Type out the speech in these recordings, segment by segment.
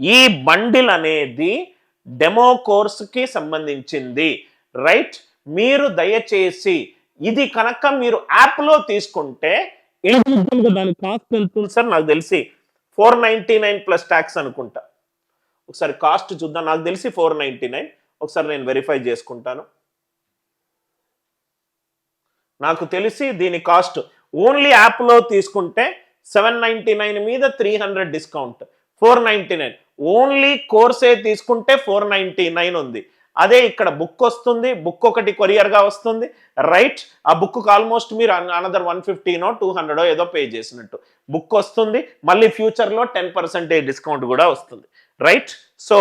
ఈ బండిల్ అనేది డెమో కోర్సుకి సంబంధించింది. రైట్? మీరు దయచేసి ఇది కనుక మీరు యాప్లో తీసుకుంటే దాని కాస్ట్ ఎంత ఉంది సార్ నాకు తెలిసి four ninety nine plus tax అనుకుంటా. ఒకసారి కాస్ట్ చూద్దాం. నాకు తెలిసి ఫోర్ నైంటీ నైన్. ఒకసారి నేను వెరిఫై చేసుకుంటాను. నాకు తెలిసి దీని కాస్ట్ ఓన్లీ యాప్లో తీసుకుంటే సెవెన్ నైంటీ నైన్ మీద three hundred discount. Four ninety nine. Only కోర్సే తీసుకుంటే ఫోర్ నైంటీ నైన్ ఉంది. అదే ఇక్కడ బుక్ వస్తుంది బుక్ ఒకటి కొరియర్గా వస్తుంది. రైట్ ఆ బుక్ ఆల్మోస్ట్ మీరు అనదర్ వన్ ఫిఫ్టీనో టూ హండ్రెడో ఏదో పే చేసినట్టు. బుక్ వస్తుంది మళ్ళీ ఫ్యూచర్లో టెన్ పర్సెంటేజ్ డిస్కౌంట్ కూడా వస్తుంది. రైట్ సో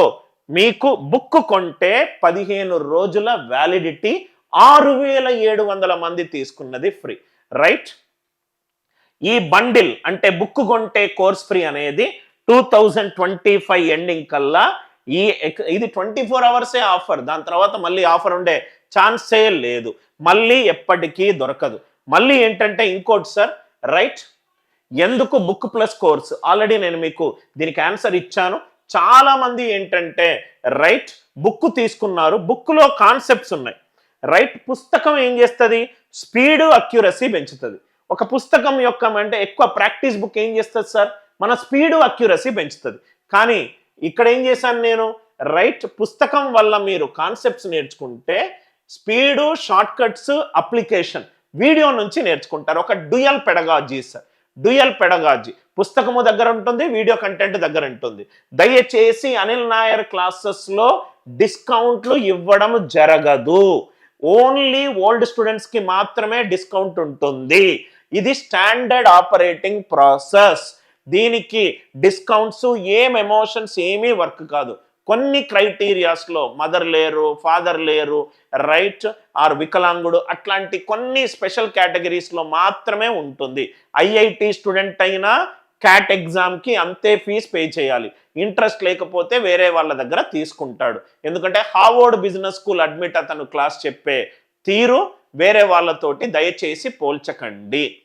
మీకు బుక్ కొంటే పదిహేను రోజుల వ్యాలిడిటీ ఆరు వేల ఏడు వందల మంది తీసుకున్నది ఫ్రీ. రైట్ ఈ బండిల్ అంటే బుక్ కొంటే కోర్స్ ఫ్రీ అనేది two thousand twenty five ending కల్లా ఈ ఇది ట్వంటీ ఫోర్ అవర్సే ఆఫర్ దాని తర్వాత మళ్ళీ ఆఫర్ ఉండే ఛాన్సే లేదు. మళ్ళీ ఎప్పటికీ దొరకదు. మళ్ళీ ఏంటంటే ఇంకోటి సార్ రైట్? ఎందుకు బుక్ ప్లస్ కోర్స్? ఆల్రెడీ నేను మీకు దీనికి ఆన్సర్ ఇచ్చాను. చాలామంది ఏంటంటే రైట్? బుక్ తీసుకున్నారు. బుక్లో కాన్సెప్ట్స్ ఉన్నాయి. రైట్? పుస్తకం ఏం చేస్తుంది? స్పీడ్ అక్యురసీ పెంచుతుంది. ఒక పుస్తకం యొక్క అంటే ఎక్కువ ప్రాక్టీస్ బుక్ ఏం చేస్తుంది సార్? మన స్పీడు అక్యురసీ పెంచుతుంది. కానీ ఇక్కడ ఏం చేశాను నేను? రైట్ పుస్తకం వల్ల మీరు కాన్సెప్ట్స్ నేర్చుకుంటే speed short cuts application video నుంచి నేర్చుకుంటారు. ఒక dual pedagogy sir. Dual pedagogy. పుస్తకము దగ్గర ఉంటుంది వీడియో కంటెంట్ దగ్గర ఉంటుంది. దయచేసి అనిల్ నాయర్ క్లాసెస్లో డిస్కౌంట్లు ఇవ్వడం జరగదు. ఓన్లీ ఓల్డ్ స్టూడెంట్స్కి మాత్రమే డిస్కౌంట్ ఉంటుంది. ఇది స్టాండర్డ్ ఆపరేటింగ్ ప్రాసెస్. దీనికి డిస్కౌంట్స్ ఏం ఎమోషన్స్ ఏమీ వర్క్ కాదు. కొన్ని క్రైటీరియాస్లో మదర్ లేరు ఫాదర్ లేరు రైట్ ఆర్ వికలాంగుడు అట్లాంటి కొన్ని స్పెషల్ కేటగిరీస్లో మాత్రమే ఉంటుంది. ఐఐటి స్టూడెంట్ అయినా క్యాట్ ఎగ్జామ్కి అంతే ఫీజ్ పే చేయాలి. ఇంట్రెస్ట్ లేకపోతే వేరే వాళ్ళ దగ్గర తీసుకుంటాడు. ఎందుకంటే హార్వర్డ్ బిజినెస్ స్కూల్ అడ్మిట్ అతను క్లాస్ చెప్పే తీరు వేరే వాళ్ళతోటి దయచేసి పోల్చకండి.